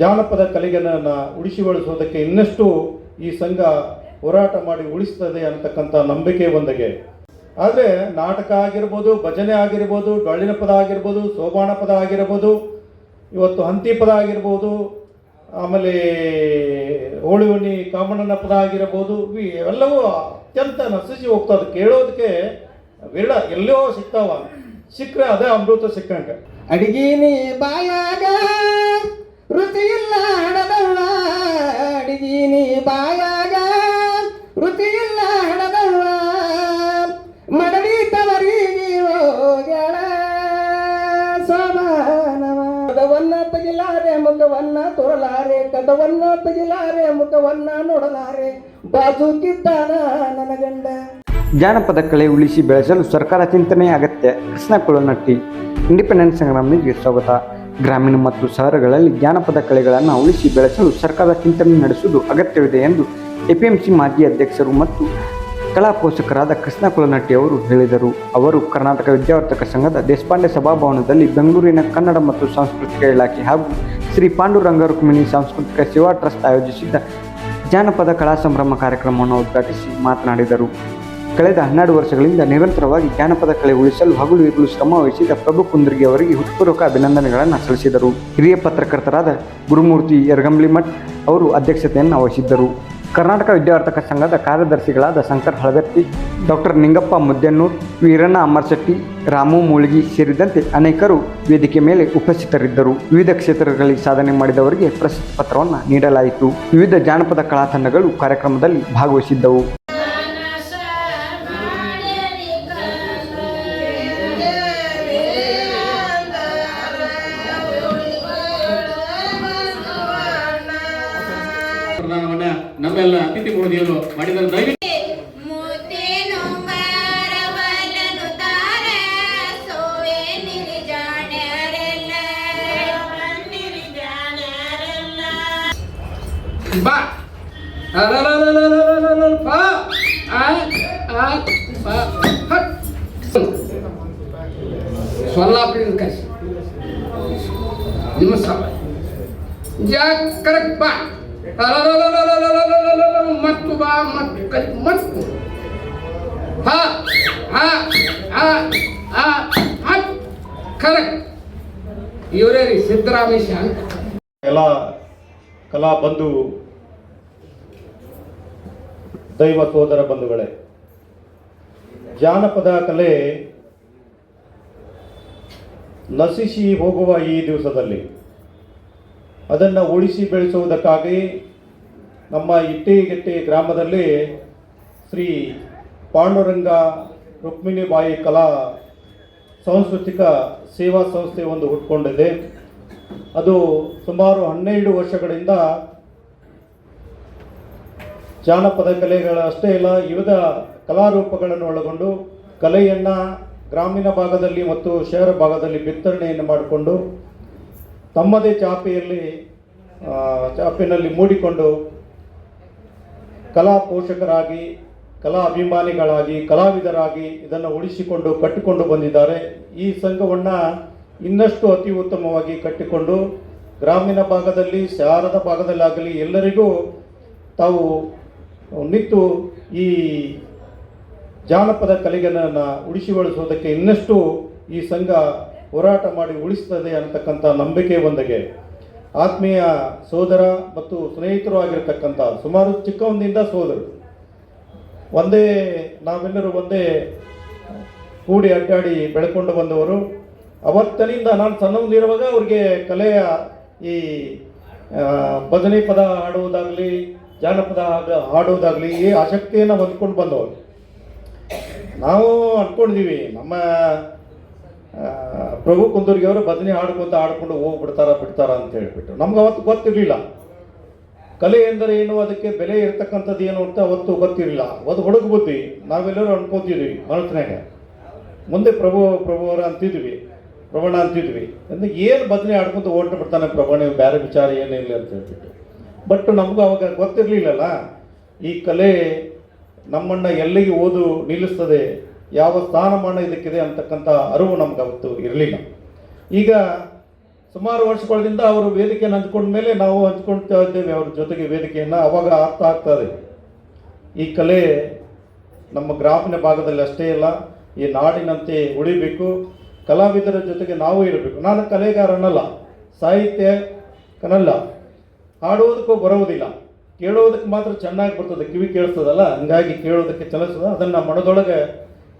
ಜಾನಪದ ಕಲೆಗಳನ್ನು ಉಳಿಸಿ ಬಳಸೋದಕ್ಕೆ ಇನ್ನಷ್ಟು ಈ ಸಂಘ ಹೋರಾಟ ಮಾಡಿ ಉಳಿಸ್ತದೆ ಅಂತಕ್ಕಂಥ ನಂಬಿಕೆ ಒಂದಿಗೆ. ಆದರೆ ನಾಟಕ ಆಗಿರ್ಬೋದು, ಭಜನೆ ಆಗಿರ್ಬೋದು, ಡೊಳ್ಳಿನ ಪದ ಆಗಿರ್ಬೋದು, ಸೋಬಾಣ ಪದ ಆಗಿರ್ಬೋದು, ಇವತ್ತು ಹಂತಿ ಪದ ಆಗಿರ್ಬೋದು, ಆಮೇಲೆ ಹೋಳಿ ಕಾಮಣ್ಣನ ಪದ ಆಗಿರಬಹುದು ಇವು ಇವೆಲ್ಲವೂ ಅತ್ಯಂತ ನಶಿಸಿ ಹೋಗ್ತದೆ ಕೇಳೋದಕ್ಕೆ ವಿರಳ ಎಲ್ಲೋ ಸಿಗ್ತಾವ. ಸಿಕ್ಕರೆ ಅದೇ ಅಮೃತ ಸಿಕ್ಕಂಗೆ. ಅಡಿಗೀನಿ ಬಾಯಾಗ ರುಚಿಯಿಲ್ಲ ಹಣದವ್ವ ಅಡಿಗೀನಿ ಬಾಯಾಗ. ರುಚಿಯಿಲ್ಲ ಹಣದವ್ವ ಮಡಡಿ ತವರಿಗೆ ಹೋಗ್ಯಾಳ. ಸಮಾನವ ಕದವನ್ನ ತೆಗಿಲಾರೆ, ಮುಖವನ್ನ ತೋರಲಾರೆ, ಕದವನ್ನ ತೆಗಿಲಾರೆ, ಮುಖವನ್ನ ನೋಡಲಾರೆ. ಬಾಜುಕಿದ್ದಾನ ನನ್ನ ಗಂಡ ಜಾನಪದ ಕಲೆ ಉಳಿಸಿ ಬೆಳೆಸಲು ಸರ್ಕಾರ ಚಿಂತನೆ ಅಗತ್ಯ ಕೃಷ್ಣ ಕುಳನಟ್ಟಿ ಇಂಡಿಪೆಂಡೆನ್ಸ್ ಸಂಗ್ರಾಮಕ್ಕೆ ಸ್ವಾಗತ. ಗ್ರಾಮೀಣ ಮತ್ತು ಶಹರಗಳಲ್ಲಿ ಜಾನಪದ ಕಲೆಗಳನ್ನು ಉಳಿಸಿ ಬೆಳೆಸಲು ಸರ್ಕಾರ ಚಿಂತನೆ ನಡೆಸುವುದು ಅಗತ್ಯವಿದೆ ಎಂದು ಎಪಿಎಂಸಿ ಮಾಜಿ ಅಧ್ಯಕ್ಷರು ಮತ್ತು ಕಲಾ ಪೋಷಕರಾದ ಕೃಷ್ಣ ಕುಲನಟ್ಟಿ ಅವರು ಹೇಳಿದರು. ಅವರು ಕರ್ನಾಟಕ ವಿದ್ಯಾವರ್ತಕ ಸಂಘದ ದೇಶಪಾಂಡೆ ಸಭಾಭವನದಲ್ಲಿ ಬೆಂಗಳೂರಿನ ಕನ್ನಡ ಮತ್ತು ಸಾಂಸ್ಕೃತಿಕ ಇಲಾಖೆ ಹಾಗೂ ಶ್ರೀ ಪಾಂಡುರಂಗ ರುಕ್ಮಿಣಿ ಸಾಂಸ್ಕೃತಿಕ ಸೇವಾ ಟ್ರಸ್ಟ್ ಆಯೋಜಿಸಿದ್ದ ಜಾನಪದ ಕಲಾ ಸಂಭ್ರಮ ಕಾರ್ಯಕ್ರಮವನ್ನು ಉದ್ಘಾಟಿಸಿ ಮಾತನಾಡಿದರು. ಕಳೆದ ಹನ್ನೆರಡು ವರ್ಷಗಳಿಂದ ನಿರಂತರವಾಗಿ ಜಾನಪದ ಕಲೆ ಉಳಿಸಲು ಹಗಲು ಇರುಳು ಶ್ರಮ ವಹಿಸಿದ ಪ್ರಭು ಕುಂದ್ರಿಗೆ ಅವರಿಗೆ ಹೃತ್ಪೂರ್ವಕ ಅಭಿನಂದನೆಗಳನ್ನು ಸಲ್ಲಿಸಿದರು. ಹಿರಿಯ ಪತ್ರಕರ್ತರಾದ ಗುರುಮೂರ್ತಿ ಯರ್ಗಂಬ್ಲಿಮಠ್ ಅವರು ಅಧ್ಯಕ್ಷತೆಯನ್ನು ವಹಿಸಿದ್ದರು. ಕರ್ನಾಟಕ ವಿದ್ಯಾರ್ಥಕ ಸಂಘದ ಕಾರ್ಯದರ್ಶಿಗಳಾದ ಶಂಕರ್ ಹಳಗತ್ತಿ ಡಾಕ್ಟರ್ ನಿಂಗಪ್ಪ ಮುದ್ದೆನ್ನೂರ್, ವೀರಣ್ಣ ಅಮರ್ಶೆಟ್ಟಿ ರಾಮು ಮೂಳ್ಗಿ ಸೇರಿದಂತೆ ಅನೇಕರು ವೇದಿಕೆ ಮೇಲೆ ಉಪಸ್ಥಿತರಿದ್ದರು. ವಿವಿಧ ಕ್ಷೇತ್ರಗಳಲ್ಲಿ ಸಾಧನೆ ಮಾಡಿದವರಿಗೆ ಪ್ರಶಸ್ತಿ ಪತ್ರವನ್ನು ನೀಡಲಾಯಿತು. ವಿವಿಧ ಜಾನಪದ ಕಲಾತಂಡಗಳು ಕಾರ್ಯಕ್ರಮದಲ್ಲಿ ಭಾಗವಹಿಸಿದ್ದವು. Pak. Pak. Pak. Kas. Ini. Ya Pak. Ba kat. Ha ha ha ha ದೈವ ಸೋದರ ಬಂಧುಗಳೇ, ಜಾನಪದ ಕಲೆ ನಶಿಸಿ ಹೋಗುವ ಈ ದಿವಸದಲ್ಲಿ ಅದನ್ನು ಉಳಿಸಿ ಬೆಳೆಸುವುದಕ್ಕಾಗಿ ನಮ್ಮ ಇಟ್ಟಿಗೆಟ್ಟಿ ಗ್ರಾಮದಲ್ಲಿ ಶ್ರೀ ಪಾಂಡುರಂಗ ರುಕ್ಮಿಣಿಬಾಯಿ ಕಲಾ ಸಾಂಸ್ಕೃತಿಕ ಸೇವಾ ಸಂಸ್ಥೆ ಒಂದು ಹುಟ್ಕೊಂಡಿದೆ. ಅದು ಸುಮಾರು ಹನ್ನೆರಡು ವರ್ಷಗಳಿಂದ ಜಾನಪದ ಕಲೆಗಳ ಅಷ್ಟೇ ಇಲ್ಲ, ವಿವಿಧ ಕಲಾರೂಪಗಳನ್ನು ಒಳಗೊಂಡು ಕಲೆಯನ್ನು ಗ್ರಾಮೀಣ ಭಾಗದಲ್ಲಿ ಮತ್ತು ಶಹರ ಭಾಗದಲ್ಲಿ ಬಿತ್ತರಣೆಯನ್ನು ಮಾಡಿಕೊಂಡು ತಮ್ಮದೇ ಚಾಪೆಯಲ್ಲಿ ಚಾಪಿನಲ್ಲಿ ಚಾಪೆನಲ್ಲಿ ಮೂಡಿಕೊಂಡು ಕಲಾ ಪೋಷಕರಾಗಿ, ಕಲಾ ಅಭಿಮಾನಿಗಳಾಗಿ, ಕಲಾವಿದರಾಗಿ ಇದನ್ನು ಉಳಿಸಿಕೊಂಡು ಕಟ್ಟಿಕೊಂಡು ಬಂದಿದ್ದಾರೆ. ಈ ಸಂಘವನ್ನು ಇನ್ನಷ್ಟು ಅತಿ ಉತ್ತಮವಾಗಿ ಕಟ್ಟಿಕೊಂಡು ಗ್ರಾಮೀಣ ಭಾಗದಲ್ಲಿ, ಶಾರದ ಭಾಗದಲ್ಲಾಗಲಿ ಎಲ್ಲರಿಗೂ ತಾವು ನಿಂತು ಈ ಜಾನಪದ ಕಲೆಗಳನ್ನು ಉಳಿಸಿ ಬಳಸೋದಕ್ಕೆ ಇನ್ನಷ್ಟು ಈ ಸಂಘ ಹೋರಾಟ ಮಾಡಿ ಉಳಿಸ್ತದೆ ಅಂತಕ್ಕಂಥ ನಂಬಿಕೆ ಒಂದಿಗೆ. ಆತ್ಮೀಯ ಸೋದರ ಮತ್ತು ಸ್ನೇಹಿತರು ಆಗಿರತಕ್ಕಂಥ ಸುಮಾರು ಚಿಕ್ಕವನಿಂದ ಸೋದರು. ಒಂದೇ, ನಾವೆಲ್ಲರೂ ಒಂದೇ ಕೂಡಿ ಅಡ್ಡಾಡಿ ಬೆಳ್ಕೊಂಡು ಬಂದವರು. ಅವತ್ತನಿಂದ ನಾನು ಸಣ್ಣವನಿರುವಾಗ ಅವ್ರಿಗೆ ಕಲೆಯ ಈ ಭಜನೆ ಪದ ಹಾಡುವುದಾಗಲಿ ಜಾನಪದ ಹಾಡೋದಾಗಲಿ ಈ ಆಸಕ್ತಿಯನ್ನು ಹೊಂದ್ಕೊಂಡು ಬಂದವರು. ನಾವು ಅಂದ್ಕೊಂಡಿದ್ದೀವಿ ನಮ್ಮ ಪ್ರಭು ಕುಂದೂರ್ಗಿ ಅವರು ಬದನೆ ಹಾಡ್ಕೊಂತ ಹಾಡ್ಕೊಂಡು ಹೋಗ್ಬಿಡ್ತಾರ ಬಿಡ್ತಾರ ಅಂತ ಹೇಳ್ಬಿಟ್ಟು. ನಮ್ಗೆ ಅವತ್ತು ಗೊತ್ತಿರಲಿಲ್ಲ. ಕಲೆ ಎಂದರೆ ಏನು, ಅದಕ್ಕೆ ಬೆಲೆ ಇರ್ತಕ್ಕಂಥದ್ದು ಏನು ಅಂತ ಅವತ್ತು ಗೊತ್ತಿರಲಿಲ್ಲ. ಅದು ಹುಡುಗ ಬುದ್ಧಿ, ನಾವೆಲ್ಲರೂ ಅನ್ಕೋತಿದ್ವಿ ಮನಸ್ಸಿನಾಗ. ಮುಂದೆ ಪ್ರಭು ಪ್ರಭು ಅವರ ಅಂತಿದ್ವಿ ಪ್ರಭಣ ಅಂತಿದ್ವಿ. ಅಂದ್ರೆ ಏನು ಬದನೆ ಆಡ್ಕೊಂತ ಓಟ ಬಿಡ್ತಾನೆ ಪ್ರಬಣ ನೀವು ಬೇರೆ ವಿಚಾರ ಏನಿಲ್ಲ ಅಂತ ಹೇಳ್ಬಿಟ್ಟು. ಬಟ್ ನಮಗೂ ಅವಾಗ ಗೊತ್ತಿರಲಿಲ್ಲಲ್ಲ. ಈ ಕಲೆ ನಮ್ಮನ್ನು ಎಲ್ಲಿಗೆ ಓದು ನಿಲ್ಲಿಸ್ತದೆ, ಯಾವ ಸ್ಥಾನಮಾನ ಇದಕ್ಕಿದೆ ಅಂತಕ್ಕಂಥ ಅರಿವು ನಮ್ಗೆ ಅವತ್ತು ಇರಲಿಲ್ಲ. ಈಗ ಸುಮಾರು ವರ್ಷಗಳಿಂದ ಅವರು ವೇದಿಕೆಯನ್ನು ಹಂಚ್ಕೊಂಡ ಮೇಲೆ ನಾವು ಹಂಚ್ಕೊಳ್ತಾ ಇದ್ದೇವೆ ಅವ್ರ ಜೊತೆಗೆ ವೇದಿಕೆಯನ್ನು. ಅವಾಗ ಅರ್ಥ ಆಗ್ತದೆ ಈ ಕಲೆ ನಮ್ಮ ಗ್ರಾಮೀಣ ಭಾಗದಲ್ಲಿ ಅಷ್ಟೇ ಇಲ್ಲ, ಈ ನಾಡಿನಂತೆ ಉಳಿಬೇಕು. ಕಲಾವಿದರ ಜೊತೆಗೆ ನಾವು ಇರಬೇಕು. ನಾನು ಕಲೆಗಾರನಲ್ಲ ಸಾಹಿತ್ಯಕನಲ್ಲ ಹಾಡುವುದಕ್ಕೂ ಬರೋದಿಲ್ಲ ಕೇಳೋದಕ್ಕೆ ಮಾತ್ರ ಚೆನ್ನಾಗಿ ಬರ್ತದೆ, ಕಿವಿ ಕೇಳಿಸ್ತದಲ್ಲ? ಹಂಗಾಗಿ ಕೇಳೋದಕ್ಕೆ ಚಲಿಸ್ತದೆ. ಅದನ್ನು ಮನದೊಳಗೆ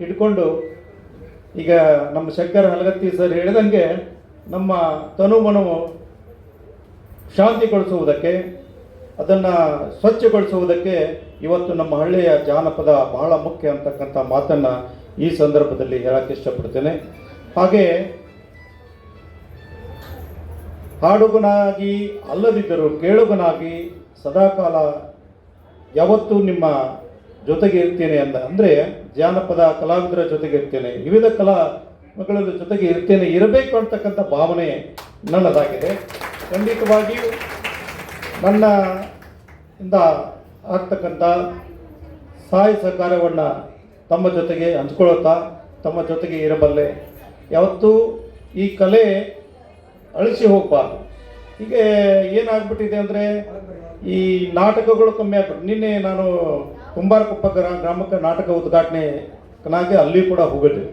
ಇಟ್ಕೊಂಡು, ಈಗ ನಮ್ಮ ಶಂಕರ ಹಲಗತ್ತಿ ಸರ್ ಹೇಳಿದಂಗೆ ನಮ್ಮ ತನು ಮನವು ಶಾಂತಿಗೊಳಿಸುವುದಕ್ಕೆ, ಅದನ್ನು ಸ್ವಚ್ಛಗೊಳಿಸುವುದಕ್ಕೆ ಇವತ್ತು ನಮ್ಮ ಹಳ್ಳಿಯ ಜಾನಪದ ಬಹಳ ಮುಖ್ಯ ಅಂತಕ್ಕಂಥ ಮಾತನ್ನು ಈ ಸಂದರ್ಭದಲ್ಲಿ ಹೇಳಕ್ಕೆ ಇಷ್ಟಪಡ್ತೇನೆ. ಹಾಗೆ ಹಾಡುಗನಾಗಿ ಅಲ್ಲದಿದ್ದರೂ ಕೇಳುಗನಾಗಿ ಸದಾಕಾಲ ಯಾವತ್ತೂ ನಿಮ್ಮ ಜೊತೆಗೆ ಇರ್ತೇನೆ ಅಂದ. ಅಂದರೆ ಜಾನಪದ ಕಲಾವಿದರ ಜೊತೆಗೆ ಇರ್ತೇನೆ, ವಿವಿಧ ಕಲಾಗಳ ಜೊತೆಗೆ ಇರ್ತೇನೆ ಇರಬೇಕು ಅಂತಕ್ಕಂಥ ಭಾವನೆ ನನ್ನದಾಗಿದೆ. ಖಂಡಿತವಾಗಿಯೂ ನನ್ನ ಇಂದ ಆಗ್ತಕ್ಕಂಥ ಸಹಾಯ ಸಹಕಾರವನ್ನು ತಮ್ಮ ಜೊತೆಗೆ ಹಂಚ್ಕೊಳ್ತಾ ತಮ್ಮ ಜೊತೆಗೆ ಇರಬಲ್ಲೆ. ಯಾವತ್ತೂ ಈ ಕಲೆ ಅಳಿಸಿ ಹೋಗಬಾರ್ದು ಹೀಗೆ ಏನಾಗ್ಬಿಟ್ಟಿದೆ ಅಂದರೆ ಈ ನಾಟಕಗಳು ಕಮ್ಮಿ ಆಗ್ಬಿಟ್ಟು ನಿನ್ನೆ ನಾನು ಕುಂಬಾರಕೊಪ್ಪ ಗ್ರಾಮ ಗ್ರಾಮಕ್ಕೆ ನಾಟಕ ಉದ್ಘಾಟನೆನಾಗಿ ಅಲ್ಲಿ ಕೂಡ ಹೋಗಿದ್ದೆ.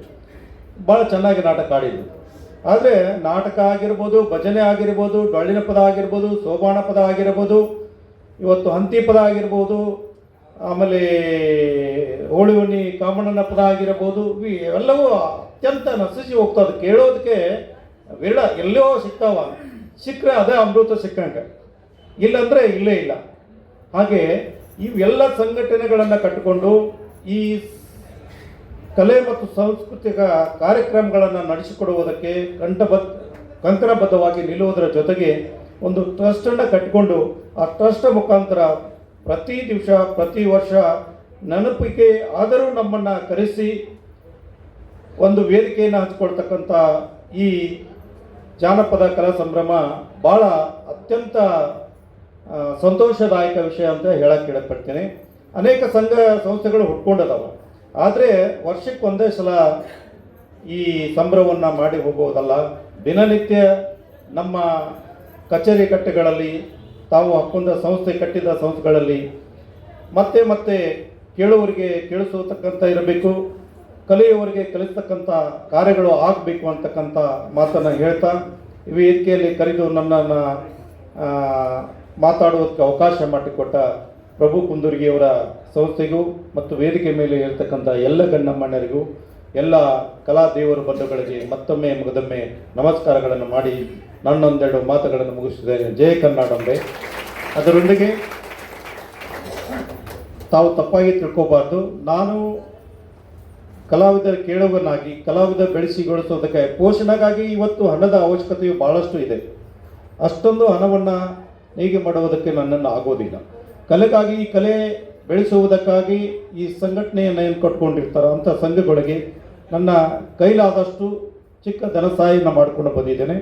ಭಾಳ ಚೆನ್ನಾಗಿ ನಾಟಕ ಆಡಿದ್ದು. ಆದರೆ ನಾಟಕ ಆಗಿರ್ಬೋದು, ಭಜನೆ ಆಗಿರ್ಬೋದು, ಡೊಳ್ಳಿನ ಪದ ಆಗಿರ್ಬೋದು, ಸೋಬಾಣ ಪದ ಆಗಿರ್ಬೋದು, ಇವತ್ತು ಹಂತಿ ಪದ ಆಗಿರ್ಬೋದು, ಆಮೇಲೆ ಹೋಳಿ ಹುಣ್ಣಿ, ಕಾಮಣ್ಣನ ಪದ ಆಗಿರ್ಬೋದು, ಇವೆಲ್ಲವೂ ಅತ್ಯಂತ ನಸಿಸಿ ಹೋಗ್ತದೆ ಕೇಳೋದಕ್ಕೆ ವಿರಳ ಎಲ್ಲೋ ಸಿಗ್ತಾವ ಸಿಕ್ಕರೆ ಅದೇ ಅಮೃತ ಸಿಕ್ಕಂಗೆ ಇಲ್ಲಂದರೆ ಇಲ್ಲೇ ಇಲ್ಲ. ಹಾಗೆ ಇವೆಲ್ಲ ಸಂಘಟನೆಗಳನ್ನು ಕಟ್ಟಿಕೊಂಡು ಈ ಕಲೆ ಮತ್ತು ಸಾಂಸ್ಕೃತಿಕ ಕಾರ್ಯಕ್ರಮಗಳನ್ನು ನಡೆಸಿಕೊಡುವುದಕ್ಕೆ ಕಂಠಬದ್ಧ, ಕಂಕಣಬದ್ಧವಾಗಿ ನಿಲ್ಲುವುದರ ಜೊತೆಗೆ ಒಂದು ಟ್ರಸ್ಟನ್ನು ಕಟ್ಟಿಕೊಂಡು ಆ ಟ್ರಸ್ಟ್ ಮುಖಾಂತರ ಪ್ರತಿ ದಿವಸ, ಪ್ರತಿ ವರ್ಷ ನೆನಪಿಗೆ ಆದರೂ ನಮ್ಮನ್ನು ಕರೆಸಿ ಒಂದು ವೇದಿಕೆಯನ್ನು ಹಂಚಿಕೊಳ್ತಕ್ಕಂಥ ಈ ಜಾನಪದ ಕಲಾ ಸಂಭ್ರಮ ಭಾಳ ಅತ್ಯಂತ ಸಂತೋಷದಾಯಕ ವಿಷಯ ಅಂತ ಹೇಳಕ್ಕೆ ಇಡಪಡ್ತೀನಿ ಅನೇಕ ಸಂಘ ಸಂಸ್ಥೆಗಳು ಹುಟ್ಕೊಂಡದಾವ. ಆದರೆ ವರ್ಷಕ್ಕೆ ಒಂದೇ ಸಲ ಈ ಸಂಭ್ರಮವನ್ನು ಮಾಡಿ ಹೋಗುವುದಲ್ಲ. ದಿನನಿತ್ಯ ನಮ್ಮ ಕಚೇರಿ ಕಟ್ಟೆಗಳಲ್ಲಿ ತಾವು ಹಾಕೊಂಡ ಸಂಸ್ಥೆ ಕಟ್ಟಿದ ಸಂಸ್ಥೆಗಳಲ್ಲಿ ಮತ್ತೆ ಮತ್ತೆ ಕೇಳುವರಿಗೆ ಕೇಳಿಸತಕ್ಕಂಥ ಇರಬೇಕು. ಕಲಿಯುವವರಿಗೆ ಕಲಿಸ್ತಕ್ಕಂಥ ಕಾರ್ಯಗಳು ಆಗಬೇಕು ಅಂತಕ್ಕಂಥ ಮಾತನ್ನು ಹೇಳ್ತಾ ವೇದಿಕೆಯಲ್ಲಿ ಕರೆದು ನನ್ನನ್ನು ಮಾತಾಡುವುದಕ್ಕೆ ಅವಕಾಶ ಮಾಡಿಕೊಟ್ಟ ಪ್ರಭು ಕುಂದೂರಿಗೆಯವರ ಸಂಸ್ಥೆಗೂ ಮತ್ತು ವೇದಿಕೆ ಮೇಲೆ ಇರತಕ್ಕಂಥ ಎಲ್ಲ ಗಣ್ಣಮ್ಮಣ್ಣರಿಗೂ, ಎಲ್ಲ ಕಲಾ ದೇವರ ಬಂಧುಗಳಿಗೆ ಮತ್ತೊಮ್ಮೆ ಮುಗದೊಮ್ಮೆ ನಮಸ್ಕಾರಗಳನ್ನು ಮಾಡಿ ನನ್ನೊಂದೆರಡು ಮಾತುಗಳನ್ನು ಮುಗಿಸಿದ್ದೇನೆ ಜಯ ಕನ್ನಡಂಬೆ. ಅದರೊಂದಿಗೆ ತಾವು ತಪ್ಪಾಗಿ ತಿಳ್ಕೋಬಾರ್ದು. ನಾನು ಕಲಾವಿದರ ಕೇಳುವನಾಗಿ ಕಲಾವಿದ ಬೆಳೆಸಿಗೊಳಿಸೋದಕ್ಕೆ ಪೋಷಣೆಗಾಗಿ ಇವತ್ತು ಹಣದ ಅವಶ್ಯಕತೆಯು ಬಹಳಷ್ಟು ಇದೆ. ಅಷ್ಟೊಂದು ಹಣವನ್ನು ಹೇಗೆ ಮಾಡುವುದಕ್ಕೆ ನನ್ನನ್ನು ಆಗೋದಿಲ್ಲ. ಕಲೆಗಾಗಿ ಈ ಕಲೆ ಬೆಳೆಸುವುದಕ್ಕಾಗಿ ಈ ಸಂಘಟನೆಯನ್ನು ಏನು ಕಟ್ಕೊಂಡಿರ್ತಾರೋ ಅಂಥ ಸಂಘಗಳಿಗೆ ನನ್ನ ಕೈಲಾದಷ್ಟು ಚಿಕ್ಕ ಧನ ಸಹಾಯನ ಮಾಡಿಕೊಂಡು ಬಂದಿದ್ದೇನೆ.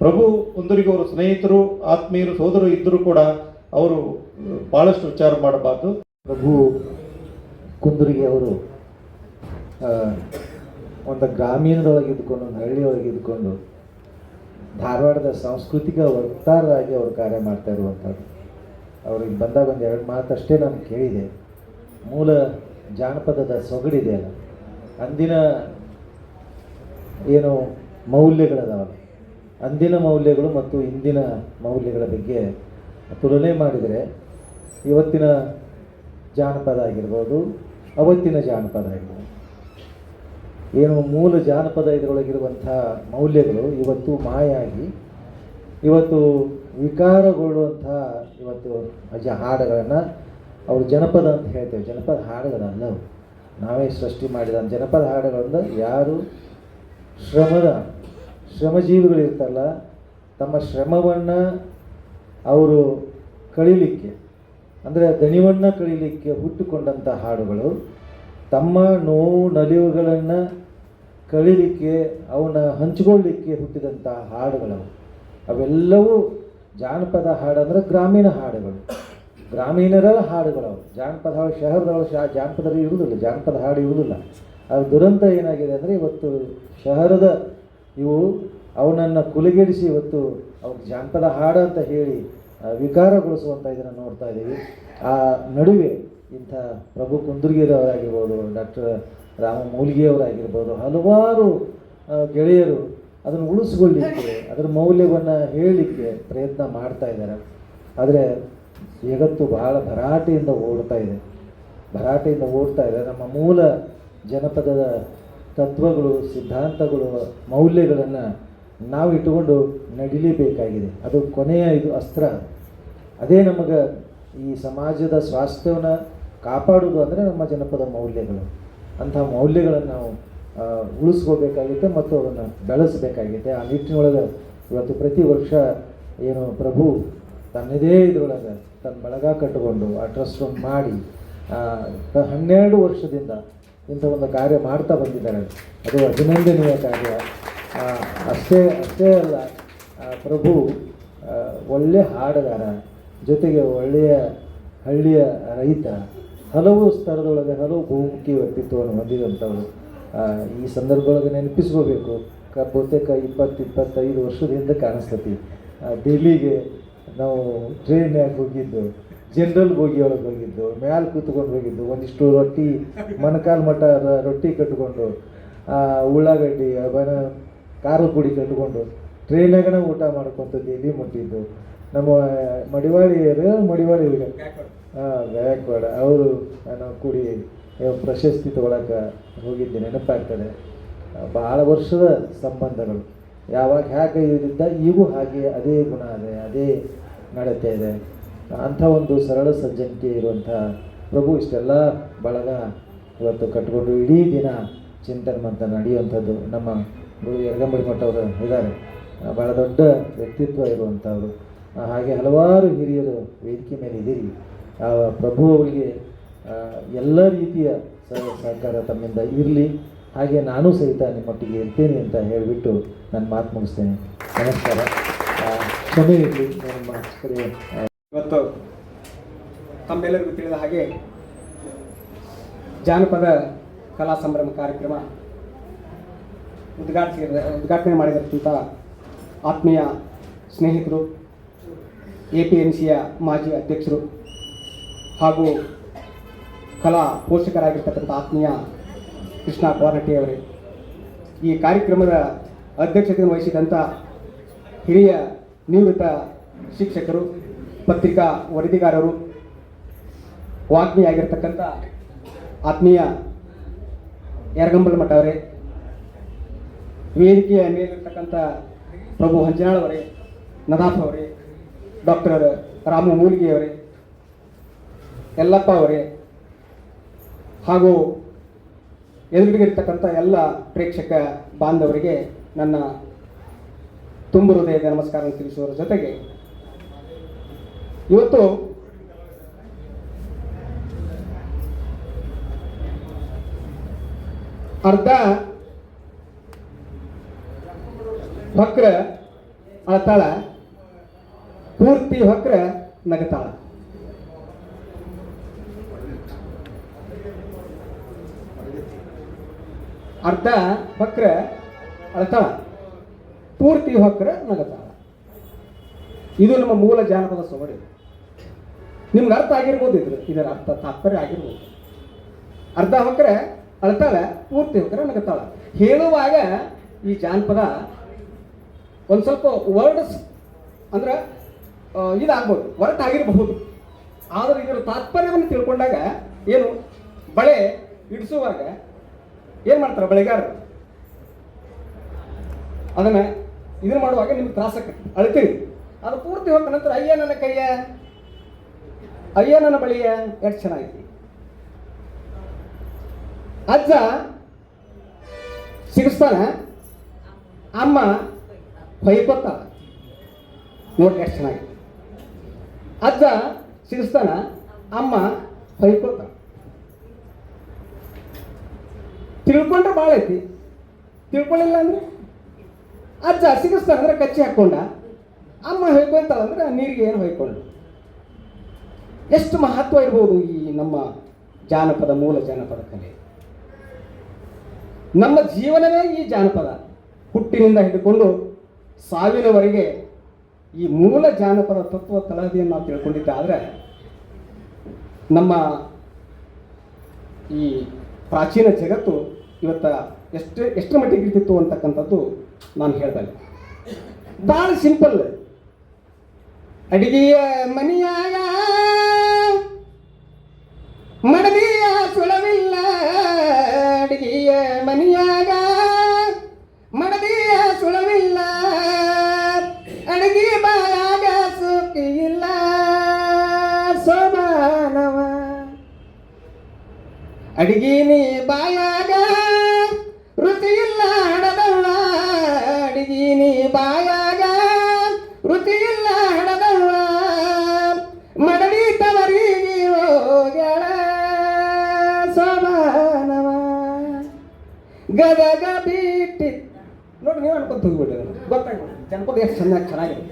ಪ್ರಭು ಒಂದರಿಗೆ ಅವರು ಸ್ನೇಹಿತರು, ಆತ್ಮೀಯರು, ಸೋದರು ಇದ್ದರೂ ಕೂಡ ಅವರು ಭಾಳಷ್ಟು ವಿಚಾರ ಮಾಡಬಾರ್ದು. ಪ್ರಭು ಕುಂದರಿಗೆ ಅವರು ಒಂದು ಗ್ರಾಮೀಣದೊಳಗೆ ಇದ್ಕೊಂಡು ಒಂದು ಹಳ್ಳಿಯೊಳಗೆ ಇದ್ಕೊಂಡು ಧಾರವಾಡದ ಸಾಂಸ್ಕೃತಿಕ ವಕ್ತಾರರಾಗಿ ಅವರು ಕಾರ್ಯ ಮಾಡ್ತಾ ಇರುವಂಥದ್ದು. ಅವ್ರಿಗೆ ಬಂದಾಗ ಒಂದು ಎರಡು ಮಾತಷ್ಟೇ ನಾನು ಕೇಳಿದೆ. ಮೂಲ ಜಾನಪದದ ಸೊಗಡಿದೆಯಲ್ಲ ಅಂದಿನ ಏನು ಮೌಲ್ಯಗಳದಾವ ಅಂದಿನ ಮೌಲ್ಯಗಳು ಮತ್ತು ಇಂದಿನ ಮೌಲ್ಯಗಳ ಬಗ್ಗೆ ತುಲನೆ ಮಾಡಿದರೆ ಇವತ್ತಿನ ಜಾನಪದ ಆಗಿರ್ಬೋದು, ಅವತ್ತಿನ ಜಾನಪದ ಆಗಿರ್ಬೋದು. ಏನು ಮೂಲ ಜಾನಪದ ಇದರೊಳಗಿರುವಂಥ ಮೌಲ್ಯಗಳು ಇವತ್ತು ಮಾಯಾಗಿ, ಇವತ್ತು ವಿಕಾರಗೊಳ್ಳುವಂಥ ಇವತ್ತು ಅಜ ಹಾಡುಗಳನ್ನು ಅವರು ಜನಪದ ಅಂತ ಹೇಳ್ತೇವೆ. ಜನಪದ ಹಾಡುಗಳನ್ನು ನಾವೇ ಸೃಷ್ಟಿ ಮಾಡಿದ ಜನಪದ ಹಾಡುಗಳಿಂದ ಯಾರು ಶ್ರಮದ ಶ್ರಮಜೀವಿಗಳಿರ್ತಾರಲ್ಲ ತಮ್ಮ ಶ್ರಮವನ್ನು ಅವರು ಕಳೀಲಿಕ್ಕೆ, ಅಂದರೆ ದಣಿವನ್ನು ಕಳೀಲಿಕ್ಕೆ ಹುಟ್ಟುಕೊಂಡಂಥ ಹಾಡುಗಳು ತಮ್ಮ ನೋವು ನಲಿವುಗಳನ್ನು ಕಳೀಲಿಕ್ಕೆ, ಅವನ್ನ ಹಂಚಿಕೊಳ್ಳಲಿಕ್ಕೆ ಹುಟ್ಟಿದಂಥ ಹಾಡುಗಳವು ಅವೆಲ್ಲವೂ ಜಾನಪದ ಹಾಡು ಅಂದರೆ ಗ್ರಾಮೀಣ ಹಾಡುಗಳು. ಗ್ರಾಮೀಣರ ಹಾಡುಗಳವು ಜಾನಪದ ಹಾಡು ಶಹರದವಳು ಶಾ ಜಾನಪದ ಇರುವುದಿಲ್ಲ, ಜಾನಪದ ಹಾಡು ಇರುವುದಿಲ್ಲ. ಅದು ದುರಂತ ಏನಾಗಿದೆ ಅಂದರೆ ಇವತ್ತು ಶಹರದ ಇವು ಅವನನ್ನು ಕುಲಗೆಡಿಸಿ ಇವತ್ತು ಅವ್ರಿಗೆ ಜಾನಪದ ಹಾಡು ಅಂತ ಹೇಳಿ ವಿಕಾರಗೊಳಿಸುವಂಥ ಇದನ್ನು ನೋಡ್ತಾ ಇದ್ದೀವಿ ಆ, ನಡುವೆ ಇಂಥ ಪ್ರಭು ಕುಂದುರ್ಗಿರವರಾಗಿರ್ಬೋದು, ಡಾಕ್ಟರ್ ರಾಮ ಮೂಲಿಗೆಯವರಾಗಿರ್ಬೋದು, ಹಲವಾರು ಗೆಳೆಯರು ಅದನ್ನು ಉಳಿಸ್ಕೊಳ್ಳಿಕ್ಕೆ, ಅದರ ಮೌಲ್ಯವನ್ನು ಹೇಳಲಿಕ್ಕೆ ಪ್ರಯತ್ನ ಮಾಡ್ತಾ ಇದ್ದಾರೆ. ಆದರೆ ಜಗತ್ತು ಬಹಳ ಭರಾಟೆಯಿಂದ ಓಡ್ತಾ ಇದೆ. ಭರಾಟೆಯಿಂದ ಓಡ್ತಾ ಇದೆ. ನಮ್ಮ ಮೂಲ ಜನಪದದ ತತ್ವಗಳು, ಸಿದ್ಧಾಂತಗಳು, ಮೌಲ್ಯಗಳನ್ನು ನಾವು ಇಟ್ಟುಕೊಂಡು ನಡಿಲೇಬೇಕಾಗಿದೆ. ಅದು ಕೊನೆಯ ಇದು ಅಸ್ತ್ರ. ಅದೇ ನಮಗೆ ಈ ಸಮಾಜದ ಸ್ವಾಸ್ಥ್ಯವನ್ನು ಕಾಪಾಡೋದು ಅಂದರೆ ನಮ್ಮ ಜನಪದ ಮೌಲ್ಯಗಳು. ಅಂತಹ ಮೌಲ್ಯಗಳನ್ನು ನಾವು ಉಳಿಸ್ಕೋಬೇಕಾಗುತ್ತೆ ಮತ್ತು ಅದನ್ನು ಬೆಳೆಸಬೇಕಾಗಿದೆ ಆ ನಿಟ್ಟಿನೊಳಗೆ ಇವತ್ತು ಪ್ರತಿ ವರ್ಷ ಏನು ಪ್ರಭು ತನ್ನದೇ ಇದರೊಳಗೆ ತನ್ನ ಬಳಗ ಕಟ್ಟಿಕೊಂಡು ಆ ಟ್ರಸ್ಟ್ ಮಾಡಿ ಹನ್ನೆರಡು ವರ್ಷದಿಂದ ಇಂಥ ಒಂದು ಕಾರ್ಯ ಮಾಡ್ತಾ ಬಂದಿದ್ದಾರೆ. ಅದು ಅಭಿನಂದನೀಯ ಕಾರ್ಯ. ಅಷ್ಟೇ ಅಷ್ಟೇ ಅಲ್ಲ ಪ್ರಭು ಒಳ್ಳೆಯ ಹಾಡುಗಾರ, ಜೊತೆಗೆ ಒಳ್ಳೆಯ ಹಳ್ಳಿಯ ರೈತ ಹಲವು ಸ್ಥಳದೊಳಗೆ ಹಲವು ಬಹುಮುಖಿ ವ್ಯಕ್ತಿತ್ವವನ್ನು ಹೊಂದಿದಂಥವ್ರು ಈ ಸಂದರ್ಭದೊಳಗೆ ನೆನಪಿಸ್ಕೋಬೇಕು. ಕ ಬಹುತೇಕ ಇಪ್ಪತ್ತು ಇಪ್ಪತ್ತೈದು ವರ್ಷದ ಹಿಂದೆ ಕಾಣಿಸ್ತತಿ. ಆ, ದಿಲ್ಲಿಗೆ ನಾವು ಟ್ರೈನ್ಯಾಗ ಹೋಗಿದ್ದು ಜನರಲ್ ಬೋಗಿಯೊಳಗೆ ಹೋಗಿದ್ದು ಮ್ಯಾಲೆ ಕೂತ್ಕೊಂಡು ಹೋಗಿದ್ದು ಒಂದಿಷ್ಟು ರೊಟ್ಟಿ ಮೊಣಕಾಲು ಮಠ ರೊಟ್ಟಿ ಕಟ್ಕೊಂಡು ಉಳ್ಳಾಗಡ್ಡಿ ಅವನ ಖಾರದ ಪುಡಿ ಕಟ್ಕೊಂಡು ಟ್ರೈನಾಗನ ಊಟ ಮಾಡ್ಕೊತ ಡೆಲ್ಲಿ ಮುಟ್ಟಿದ್ದು. ನಮ್ಮ ಮಡಿವಾಳಿ ಹಾಂ ಗಾಯಕ್ವಾಡ ಅವರು ನಾನು ಕೂಡಿ ಪ್ರಶಸ್ತಿ ತೊಗೊಳಕ್ಕೆ ಹೋಗಿದ್ದೆ ನೆನಪಾಗ್ತದೆ. ಭಾಳ ವರ್ಷದ ಸಂಬಂಧಗಳು. ಯಾವಾಗ ಹೇಗೆ ಇದ್ದಿದ್ದ ಈಗೂ ಹಾಗೆ ಅದೇ ಗುಣ ಇದೆ, ಅದೇ ನಡತೆ ಇದೆ. ಅಂಥ ಒಂದು ಸರಳ ಸಜ್ಜನಿಕೆ ಇರುವಂಥ ಪ್ರಭು, ಇಷ್ಟೆಲ್ಲ ಬಳಗ ಇವತ್ತು ಕಟ್ಕೊಂಡು ಇಡೀ ದಿನ ಚಿಂತನೆ ಮಂತ ನಡೆಯುವಂಥದ್ದು ನಮ್ಮ ಗುರು ಯರಗಂಬಳಿ ಮಠ ಅವರು ಇದ್ದಾರೆ ಭಾಳ ದೊಡ್ಡ ವ್ಯಕ್ತಿತ್ವ ಇರುವಂಥವ್ರು. ಹಾಗೆ ಹಲವಾರು ಹಿರಿಯರು ವೇದಿಕೆ ಮೇಲೆ ಇದ್ದೀರಿ. ಪ್ರಭು ಅವರಿಗೆ ಎಲ್ಲ ರೀತಿಯ ಸಹ- ಸಹಕಾರ ತಮ್ಮಿಂದ ಇರಲಿ. ಹಾಗೆ ನಾನು ಸಹಿತ ನಿಮ್ಮೊಟ್ಟಿಗೆ ಇರ್ತೇನೆ ಅಂತ ಹೇಳಿಬಿಟ್ಟು ನಾನು ಮಾತು ಮುಗಿಸ್ತೇನೆ. ನಮಸ್ಕಾರ. ಕ್ಷಮೆ ಇರಲಿ. ನಮ್ಮ ಇವತ್ತು ತಮ್ಮೆಲ್ಲರಿಗೂ ತಿಳಿದ ಹಾಗೆ ಜಾನಪದ ಕಲಾ ಸಂಭ್ರಮ ಕಾರ್ಯಕ್ರಮ ಉದ್ಘಾಟಿಸಿ, ಉದ್ಘಾಟನೆ ಮಾಡಿದಂಥ ಆತ್ಮೀಯ ಸ್ನೇಹಿತರು, ಎ ಪಿ ಎನ್ ಸಿಯ ಮಾಜಿ ಅಧ್ಯಕ್ಷರು ಹಾಗೂ ಕಲಾ ಪೋಷಕರಾಗಿರ್ತಕ್ಕಂಥ ಆತ್ಮೀಯ ಕೃಷ್ಣ ಅವರೇ, ಈ ಕಾರ್ಯಕ್ರಮದ ಅಧ್ಯಕ್ಷತೆಯನ್ನು ವಹಿಸಿದಂಥ ಹಿರಿಯ ನಿವೃತ್ತ ಶಿಕ್ಷಕರು, ಪತ್ರಿಕಾ ವರದಿಗಾರರು, ವಾಗ್ಮಿಯಾಗಿರ್ತಕ್ಕಂಥ ಆತ್ಮೀಯ ಯರಗಂಬಲ ಮಠ ಅವರೇ, ವೇದಿಕೆಯ ಮೇಲಿರ್ತಕ್ಕಂಥ ಪ್ರಭು ಹಂಜನಾಳ್ ಅವರೇ, ನದಾಫ್ ಅವರೇ, ಡಾಕ್ಟರ್ ರಾಮು ಮೂಲಿಗೆ ಅವರೇ ಯಲ್ಲಪ್ಪ ಅವರೇ ಹಾಗೂ ಎದುರಿಗಿರ್ತಕ್ಕಂಥ ಎಲ್ಲ ಪ್ರೇಕ್ಷಕ ಬಾಂಧವರಿಗೆ ನನ್ನ ತುಂಬು ಹೃದಯದ ನಮಸ್ಕಾರ ತಿಳಿಸುವರ ಜೊತೆಗೆ ಇವತ್ತು ಅರ್ಧ ಹೊಕ್ರ ಅಳತಾಳ, ಪೂರ್ತಿ ಹೊಕ್ರ ನಗತಾಳ. ಅರ್ಧ ಹೊಕ್ರ ಅಳತಾಳ. ಪೂರ್ತಿ ಹೊಕ್ರ ನಗತಾಳ. ಇದು ನಮ್ಮ ಮೂಲ ಜಾನಪದ ಸೊಗಡೆ ನಿಮ್ಗೆ ಅರ್ಥ ಆಗಿರ್ಬೋದು ಇದ್ರ ಇದರ ಅರ್ಥ ತಾತ್ಪರ್ಯ ಆಗಿರ್ಬೋದು. ಅರ್ಧ ಹೊಕ್ರೆ ಅಳ್ತಾಳ, ಪೂರ್ತಿ ಹೊಕ್ರೆ ನಗತಾಳ. ಹೇಳುವಾಗ ಈ ಜಾನಪದ ಒಂದು ಸ್ವಲ್ಪ ವರ್ಡ್ಸ್ ಅಂದ್ರೆ ಇದಾಗ್ಬೋದು ವರ್ಟ್ ಆಗಿರಬಹುದು ಆದರೆ ಇದರ ತಾತ್ಪರ್ಯವನ್ನು ತಿಳ್ಕೊಂಡಾಗ ಏನು? ಬಳೆ ಇಡಿಸುವಾಗ ಏನು ಮಾಡ್ತಾರೆ ಬೆಳೆಗಾರರು? ಅದನ್ನ ಇದನ್ನ ಮಾಡುವಾಗ ನಿಮ್ಗೆ ತ್ರಾಸಕ್ಕೆ ಅಳ್ತೀರಿ. ಅದು ಪೂರ್ತಿ ಹೋದ ನಂತರ ಅಯ್ಯ ನನ್ನ ಕೈಯ, ಅಯ್ಯ ನನ್ನ ಬಳಿಯ, ಎಷ್ಟು ಚೆನ್ನಾಗಿದೆ. ಅಜ್ಜ ಸಿಗಿಸ್ತಾನ. ಅಮ್ಮ ಹೊಯ್ಕೊತಾಳ ನೋಡಿ ಎಷ್ಟು ಚೆನ್ನಾಗಿದೆ. ಅಜ್ಜ ಸಿಗಿಸ್ತಾನ. ಅಮ್ಮ ಹೊಯ್ಕೊತಾಳ ತಿಳ್ಕೊಂಡ್ರೆ ಭಾಳ ಐತಿ. ತಿಳ್ಕೊಳ್ಳಿಲ್ಲ ಅಂದ್ರೆ ಅಜ್ಜ ಸಿಗಿಸ್ತಾರ ಅಂದ್ರೆ ಕಚ್ಚಿ ಹಾಕೊಂಡ, ಅಮ್ಮ ಅಂದ್ರೆ ನೀರಿಗೆ ಏನು ಹೊಯ್ಕೊಂಡು. ಎಷ್ಟು ಮಹತ್ವ ಇರ್ಬೋದು ಈ ನಮ್ಮ ಜಾನಪದ, ಮೂಲ ಜಾನಪದ ಕಲೆ. ನಮ್ಮ ಜೀವನವೇ ಈ ಜಾನಪದ. ಹುಟ್ಟಿನಿಂದ ಹಿಡ್ಕೊಂಡು ಸಾವಿನವರೆಗೆ ಈ ಮೂಲ ಜಾನಪದ ತತ್ವ ತಳಹದಿಯನ್ನು ನಾವು ತಿಳ್ಕೊಂಡಿದ್ದಾದರೆ ನಮ್ಮ ಈ ಪ್ರಾಚೀನ ಜಗತ್ತು ಇವತ್ತ ಎಷ್ಟು ಎಷ್ಟು ಮಟ್ಟಿಗೆ ಇರ್ತಿತ್ತು ಅಂತಕ್ಕಂಥದ್ದು ನಾನು ಹೇಳ್ತೇನೆ ಭಾಳ ಸಿಂಪಲ್ ಅಡಿಗೆಯ ಮನೆಯಾಗ ಮಡದಿಯ ಸುಳವಿಲ್ಲ ಅಡಿಗೆಯ ಮನೆಯಾಗ ಮಡದಿಯ ಸುಳವಿಲ್ಲ ಅಡಿಗೆ ಬಾಯಾಗ ಸುಖಿ ಇಲ್ಲ ಸೋಮಾನವ. ಅಡಿಗೆ ಬಾಯಾಗ ಗೊತ್ತಾಗ್ಬಿಟ್ಟು ಜನಪದ ಎಷ್ಟು ಚೆನ್ನಾಗಿ ಚೆನ್ನಾಗಿದೆ.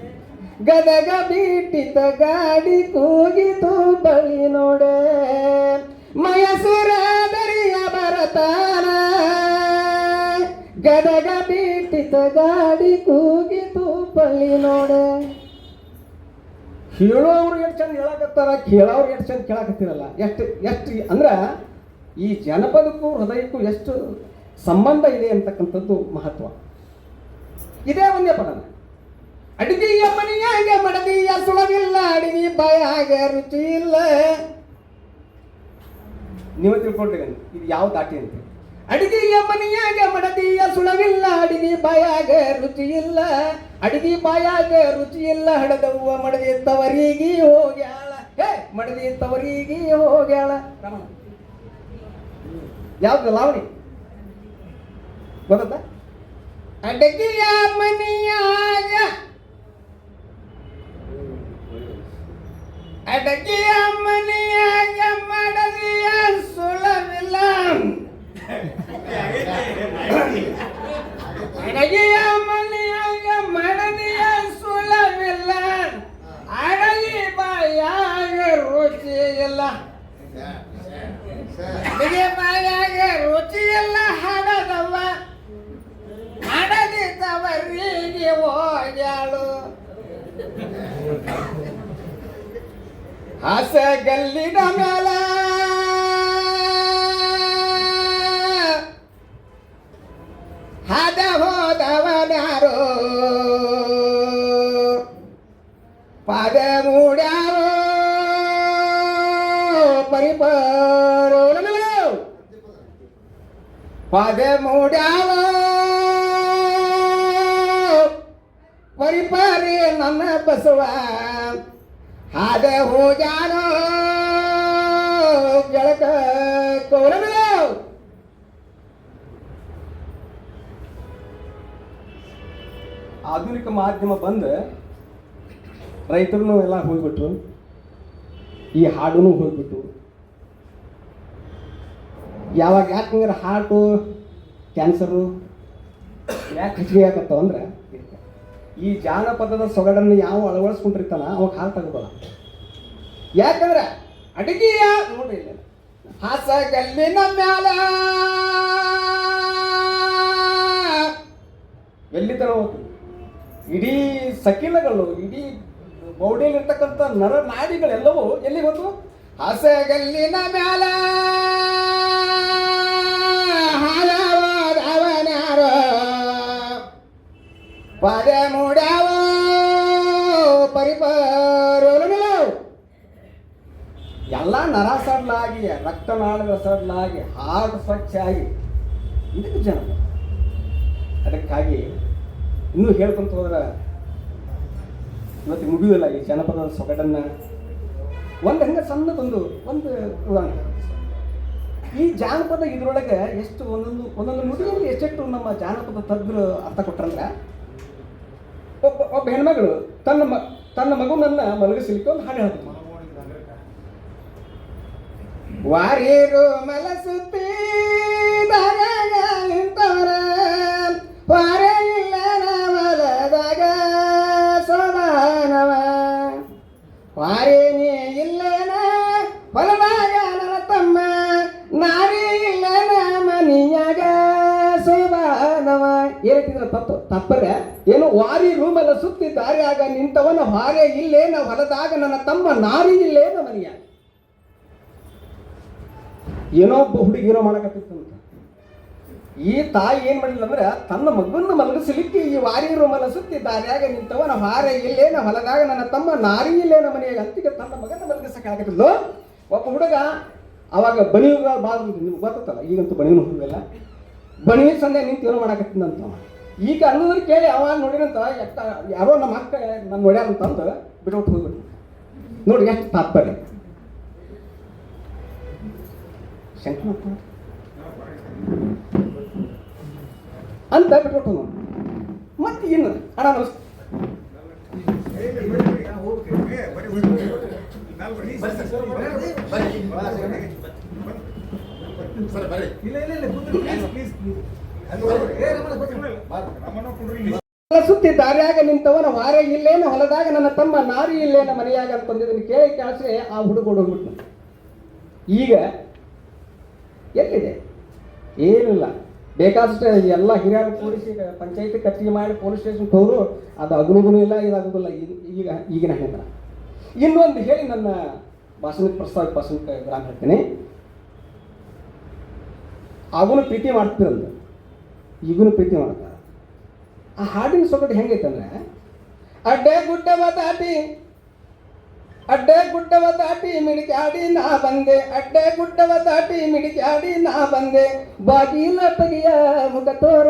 ಗದಗ ಬಿಟ್ಟಿತ ಗಾಡಿ ಕೂಗಿತು ಬಳಿ ನೋಡೆ. ಮಯಸೂರ ದರಿಯ ಬರತಾನ. ಗದಗ ಬಿಟ್ಟಿತ ಗಾಡಿ ಕೂಗಿತು ಬಳಿ ನೋಡೆ. ಹೇಳೋರು ಎಷ್ಟು ಚಂದ ಹೇಳಕತ್ತಾರ ಕೇಳೋರು ಎಷ್ಟು ಚಂದ ಕೇಳಕತ್ತಿರಲ್ಲ. ಎಷ್ಟು ಎಷ್ಟು ಅಂದ್ರೆ ಈ ಜನಪದಕ್ಕೂ ಹೃದಯಕ್ಕೂ ಎಷ್ಟು ಸಂಬಂಧ ಇದೆ ಅಂತಕ್ಕಂಥದ್ದು ಮಹತ್ವ. ಇದೇ ಒಂದೇ ಪದ. ಅಡಿಗೆಯ ಮನೆಯಾಗೆ ಮಡದಿಯ ಸುಳವಿಲ್ಲ, ಅಡಿಗೆ ಬಾಯಾಗ ರುಚಿ ಇಲ್ಲ. ನೀವು ತಿಳ್ಕೊಂಡ್ರಿ ಇದು ಯಾವ ದಾಟಿ ಅಂತ. ಅಡಿಗೆಯ ಮನೆಯಾಗ ಮಡದಿಯ ಸುಳವಿಲ್ಲ, ಅಡಿಗೆ ಬಾಯಾಗ ರುಚಿ ಇಲ್ಲ. ಅಡಿಗೆ ಬಾಯಾಗ ರುಚಿ ಇಲ್ಲ, ಹಡದವ್ವ ಮಡದಿ ತವರಿಗೆ ಹೋಗ್ಯಾಳ. ಹೇ, ಮಡದಿ ತವರಿಗೆ ಹೋಗ್ಯಾಳ. ಯಾವ್ದು, ಲಾವಣಿ? ಗೊತ್ತ ಅಡಗಿಯ ಮನೆಯಾಗ ಅಡಗಿಯ ಮನೆಯಾಗ ಮಡದಿಯ ಸುಳವಿಲ್ಲ ಅಡಗಿಯ ಮನೆಯಾಗ ಮಡದಿಯ ಸುಳವಿಲ್ಲ ಅಡಗಿ ಬಾಯಾಗ ರುಚಿ ಇಲ್ಲ ಅಡಿಗೆ ಬಾಯಾಗ ರುಚಿ ಇಲ್ಲ ಹಡದವ್ವ ಮಾಡದಿದ್ದವರಿಗೆ ಹೋಗ್ಯಾಳು ಹಸಗಲ್ಲಿನ ಮೇಲ ಹದ ಹೋದವನಾರೋ ಪಾದ ಮೂಡ್ಯಾರೋ ಪರಿಪರೋ ಪಾದ ಮೂಡ್ಯಾವ ಪರಿಪಾರಿ ನನ್ನ ಬಸವ. ಹಾಗೆ ಹೋಗಾನೋ ಗೆಳಕ ಕೌರವ ಆಧುನಿಕ ಮಾಧ್ಯಮ ಬಂದ ರೈತರು ಎಲ್ಲ ಹೋಗ್ಬಿಟ್ರು. ಈ ಹಾಡೂ ಹೋಗ್ಬಿಟ್ಟು ಯಾವಾಗ ಯಾಕಂದ್ರೆ ಹಾರ್ಟು, ಕ್ಯಾನ್ಸರು, ಯಾಕೆ ಹೆಚ್ಚಿಗೆ ಯಾಕತ್ತ ಅಂದ್ರೆ ಈ ಜಾನಪದದ ಸೊಗಡನ್ನು ಯಾವ ಅಳವಡಿಸ್ಕೊಂಡಿರ್ತಾನ ಅವಾಗ ಹಾಲು ತಗೋಬಲ್ಲ ಯಾಕಂದ್ರೆ ಅಡಿಗೆಯ ನೋಡ್ರಿ ಹಾಸ ಹಾಸಗಲ್ಲಿನ ಮ್ಯಾಲ ಎಲ್ಲಿ ತರ ಇಡೀ ಸಕಿಲಗಳು, ಇಡೀ ಬೌಡಿಯಲ್ಲಿರ್ತಕ್ಕಂಥ ನರ ನಾಡಿಗಳೆಲ್ಲವೂ ಎಲ್ಲಿ ಬಂತು ಹಾಸಗಲ್ಲಿನ ಮ್ಯಾಲ ಎಲ್ಲ ನರ ಸಡ್ಲಾಗಿ ರಕ್ತನಾಳಗಳ ಸಡ್ಲಾಗಿ, ಹಾರ್ಟ್ ಸ್ವಚ್ಛ ಆಗಿ ಇದಕ್ಕೆ ಜನ. ಅದಕ್ಕಾಗಿ ಇನ್ನೂ ಹೇಳ್ಕೊಂತ ಹೋದ್ರೆ ಇವತ್ತು ಮುಗಿಯೋಲ್ಲ ಈ ಜನಪದ ಸೊಗಡನ್ನ. ಒಂದು ಹಂಗೆ ಸಣ್ಣದೊಂದು, ಒಂದು ಉದಾಹರಣೆ. ಈ ಜಾನಪದ ಇದರೊಳಗೆ ಎಷ್ಟು ಒಂದೊಂದು ಒಂದೊಂದು ನುಡಿಯಲ್ಲಿ ಎಷ್ಟೆಷ್ಟು ನಮ್ಮ ಜಾನಪದ ತಜ್ಞರು ಅರ್ಥ ಕೊಟ್ರಂದ್ರೆ ಒಬ್ಬ ಒಬ್ಬ ಹೆಣ್ಮಗಳು ತನ್ನ ಮ ತನ್ನ ಮಗುನನ್ನ ಮಲಗಿಸಲಿಕ್ಕೆ ಒಂದು ಹಾಡು ಹೇಳ್ತಾರೆ ವಾರಿರು ಮಲಸುತ್ತಿ ವಾರೇ ನಾರೇ ತಪ್ಪರೆ, ಏನು ವಾರಿ ರೂಮಲ್ಲ ಸುತ್ತಿ ದಾರಿಯಾಗ ನಿಂತವನ ಹಾರೆ ಇಲ್ಲೇನ ಹೊಲದಾಗ ನನ್ನ ತಮ್ಮ ನಾರಿ ಇಲ್ಲೇನ ಮನೆಯ ಏನೋ ಒಬ್ಬ ಹುಡುಗಿರೋ ಮಾಡಕತ್ತಿತ್ತು ಈ ತಾಯಿ ಏನ್ ಮಾಡಿಲ್ಲ ಅಂದ್ರೆ, ತನ್ನ ಮಗನ ಮಲಗಿಸಲಿಕ್ಕೆ ಈ ವಾರಿ ರೂಮಲ್ಲ ಸುತ್ತಿ ದಾರಿಯಾಗ ನಿಂತವನ ಹಾರೆ ಇಲ್ಲೇನ ಹೊಲದಾಗ ನನ್ನ ತಮ್ಮ ನಾರಿ ಇಲ್ಲೇನ ಮನೆಯಾಗ. ಅಂತಿಗೆ ತನ್ನ ಮಗನ ಮಲಗಿಸಕ್ಕಾಗತ್ತಿದ್ಲು ಒಬ್ಬ ಹುಡುಗ ಅವಾಗ ಬಣಿಯುಗ ಬಾಳ ನಿಮ್ಗೆ ಗೊತ್ತಲ್ಲ ಈಗಂತೂ ಬಣಿಯೂ ಹೋಗಿಲ್ಲ ಬಣಿಯ ಸಂದೆ ನಿಂತು ಏನೋ ಮಾಡಕತ್ತಿದ್ದಂತ. ಈಗ ಅನ್ನೋದ್ರ ಕೇಳಿ ಯಾವಾಗ ನೋಡಿರಂತ ಎತ್ತ ಯಾರೋ ನಮ್ಮ ಅಕ್ಕ ನಮ್ಮ ನೋಡ್ಯಾರ ಅಂತಂದು ಬಿಟ್ಬಿಟ್ಟು ಹೋಗ್ಬಿಟ್ಟು ನೋಡಿ ಎಷ್ಟು ತಾತ್ಪರ್ಯ. ಅಂತ ಬಿಟ್ಬಿಟ್ಟು ನೋಡಿ ಮತ್ತೆ ಇನ್ನು ಅಣ್ಣ ಪ್ಲೀಸ್ ಹೊಲ ಸುತ್ತಿ ದಾರಿಯಾಗ ನಿಂತವನ ವಾರ ಇಲ್ಲೇನು? ಹೊಲದಾಗ ನನ್ನ ತಮ್ಮ ನಾರಿ ಇಲ್ಲೇನ ಮನೆಯಾಗ ಅಂತಂದಿದ್ದನ್ನು ಕೇಳಿ ಕಾಸೆ ಆ ಹುಡುಗ ಹೋಗ್ಬಿಟ್ಟು ಈಗ ಎಲ್ಲಿದೆ? ಏನಿಲ್ಲ. ಬೇಕಾದಷ್ಟು ಎಲ್ಲ ಹಿರಿಯರು ಕೂಡಿಸಿ ಪಂಚಾಯತಿ ಕಟ್ಟಿಗೆ ಮಾಡಿ ಪೊಲೀಸ್ ಸ್ಟೇಷನ್ ತೋರು, ಅದು ಅಗುನುಗುನು ಇಲ್ಲ, ಇದಾಗುದಿಲ್ಲ. ಈಗ- ಈಗ ಈಗಿನ ಹೆಂಗ ಇನ್ನೊಂದು ಹೇಳಿ ನನ್ನ ಭಾಷಣಕ್ಕೆ ಪ್ರಸ್ತಾವ ಭಾಷಣಕ್ಕೆ ಗ್ರಾಮ ಹೇಳ್ತೀನಿ. ಆಗುನು ಪ್ರೀತಿ ಮಾಡ್ತಿರಂತ ಈಗೂನು ಪ್ರೀತಿ ಮಾಡ್ತಾರೆ ಆ ಹಾಡಿನ ಸೊಗಟ್ಟು ಹೆಂಗೈತಂದ್ರೆ, ಅಡ್ಡೆ ಗುಡ್ಡವ ದಾಟಿ, ಅಡ್ಡೆ ಗುಡ್ಡವ ದಾಟಿ ಮಿಡಿಕೆ ಆಡಿ ನಾ ಬಂದೆ, ಅಡ್ಡೆ ಗುಡ್ಡವ ದಾಟಿ ಮಿಡಿಕೆ ಆಡಿ ನಾ ಬಂದೆ. ಬಾಗಿಲ ತೆಗೆಯ ಮುಖ ತೋರ,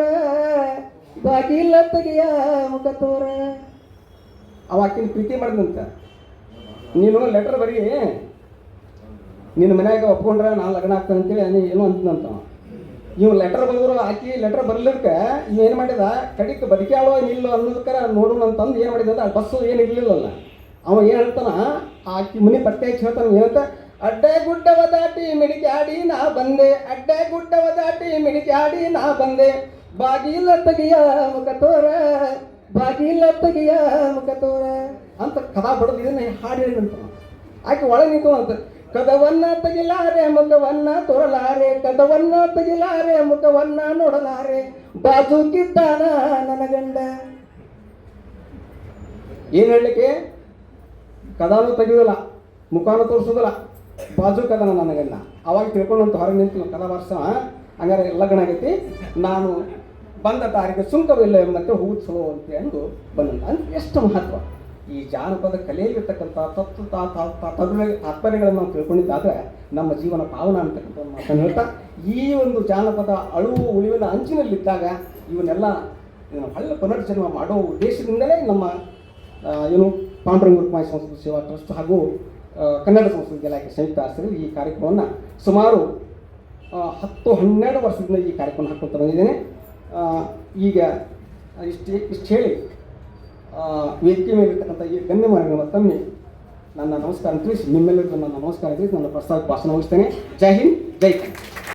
ಬಾಗಿಲ ತೆಗೆಯ ಮುಖ ತೋರ. ಅವಾಕಿನ ಪ್ರೀತಿ ಮಾಡಿದಂತ. ನೀನು ಲೆಟರ್ ಬರೀ, ನಿನ್ನ ಮನ್ಯಾಗ ಒಪ್ಕೊಂಡ್ರೆ ನಾನು ಲಗ್ನ ಆಗ್ತಾನೆ ಅಂತೇಳಿ ನೀ ಏನೋ ಅಂತಂತ ಇವ್ ಲೆಟರ್ ಬಂದ್ರು ಹಾಕಿ ಲೆಟರ್ ಬರ್ಲಿಕ್ಕೆ ಇವ್ ಏನು ಮಾಡಿದ? ಕಡಿಕ್ ಬದುಕ್ಯಾಳೋ ನಿಲ್ಲೋ ಅನ್ನೋದಕ್ಕರ ನೋಡೋಣ ಅಂತಂದು ಏನು ಮಾಡಿದ ಅಂದ್ರೆ ಬಸ್ಸು ಏನು ಇರಲಿಲ್ಲಲ್ಲ. ಅವ ಏನು ಹೇಳ್ತಾನ? ಆಕಿ ಮುನಿ ಪಟ್ಟೆ ಹಚ್ಚಿ ಹೇಳ್ತಾನ ಏನಂತ ಅಡ್ಡೆ ಗುಡ್ಡವ ದಾಟಿ ಮಿಡಿಕೆ ಆಡಿ ನಾ ಬಂದೆ. ಅಡ್ಡೆ ಗುಡ್ಡವ ದಾಟಿ ಮಿಡಿಕೆ ಆಡಿ ನಾ ಬಂದೆ. ಬಾಗಿಲ ತೆಗಿಯ ಮುಖ ತೋರ, ಬಾಗಿಲ ತೆಗಿಯ ಮುಖ ತೋರ ಅಂತ ಕಥಾ ಬಡದು ಇದನ್ನ ಹಾಡಿ ಹೇಳಿದಂತ ಆಕೆ ಒಳಗೆ ನಿಂತು ಅಂತ. ಕದವನ್ನ ತೆಗಿಲಾರೆ ಮುಖವನ್ನ ತೊರಲಾರೆ, ಕದವನ್ನ ತೆಗಿಲಾರೆ ಮುಖವನ್ನ ನೋಡಲಾರೆ. ಬಾಜುಕಿದ್ದಾನ ನನ್ನ ಗಂಡ. ಏನ್ ಹೇಳಲಿಕ್ಕೆ? ಕದಾನು ತೆಗೆಯೋದಿಲ್ಲ ಮುಖಾನು ತೋರಿಸೋದಿಲ್ಲ ಬಾಜು ಕದನ ನನ್ನ ಗಂಡ. ಅವಾಗ ತಿಳ್ಕೊಂಡಂತ ಹೊರಗೆ ನಿಂತು, ಕದ ವರ್ಷ ಹಂಗಾರೆ ಲಗ್ನ ಆಗೈತಿ. ನಾನು ಬಂದ ದಾರಿಗೆ ಸುಂಕವಿಲ್ಲ ಎಂಬಂತೆ ಹೂ ಚಲೋ ಅಂದು ಬಂದ ಅಂದ್ರೆ ಎಷ್ಟು ಮಹತ್ವ? ಈ ಜಾನಪದ ಕಲೆಯಲ್ಲಿರ್ತಕ್ಕಂಥ ತತ್ವ ತಾ- ತಾ- ತಾ- ತಾತ್ಪರ್ಯ- ತಾತ್ಪರ್ಯಗಳನ್ನು ನಾವು ತಿಳ್ಕೊಂಡಿದ್ದಾದ್ರೆ ನಮ್ಮ ಜೀವನ ಪಾವನ ಅಂತಕ್ಕಂಥ ಮಾತನ್ನು ಹೇಳ್ತಾ, ಈ ಒಂದು ಜಾನಪದ ಅಳುವು ಉಳಿವಿನ ಅಂಚಿನಲ್ಲಿದ್ದಾಗ ಇವನ್ನೆಲ್ಲ ಹಳ್ಳ ಪುನರ್ಜನ್ಮ ಮಾಡೋ ಉದ್ದೇಶದಿಂದಲೇ ನಮ್ಮ ಏನು ಪಾಂಡುರಂಗ ಸಂಸ್ಕೃತಿ ಸೇವಾ ಟ್ರಸ್ಟ್ ಹಾಗೂ ಕನ್ನಡ ಸಂಸ್ಕೃತಿ ಇಲಾಖೆ ಸಂಯುಕ್ತ ಆಶ್ರಯ ಈ ಕಾರ್ಯಕ್ರಮವನ್ನು ಸುಮಾರು ಹತ್ತು ಹನ್ನೆರಡು ವರ್ಷದಿಂದ ಈ ಕಾರ್ಯಕ್ರಮ ಹಾಕ್ಕೊಳ್ತಾ ಬಂದಿದ್ದೇನೆ. ಈಗ ಇಷ್ಟು ಇಷ್ಟು ಹೇಳಿ. ವೇದಿಕೆ ಮೇಲಿರ್ತಕ್ಕಂಥ ಈ ಗಣ್ಯಮಾನ್ಯ ಮತ್ತೊಮ್ಮೆ ನನ್ನ ನಮಸ್ಕಾರ ತಿಳಿಸಿ, ನಿಮ್ಮೆಲ್ಲರಿಗೂ ನನ್ನ ನಮಸ್ಕಾರ ತಿಳಿಸಿ, ನನ್ನ ಪ್ರಸ್ತಾವಕ್ಕೆ ಭಾಷಣ ಮುಗಿಸ್ತೇನೆ. ಜೈ ಹಿಂದ್, ಜೈ ಕನ್ನಡ.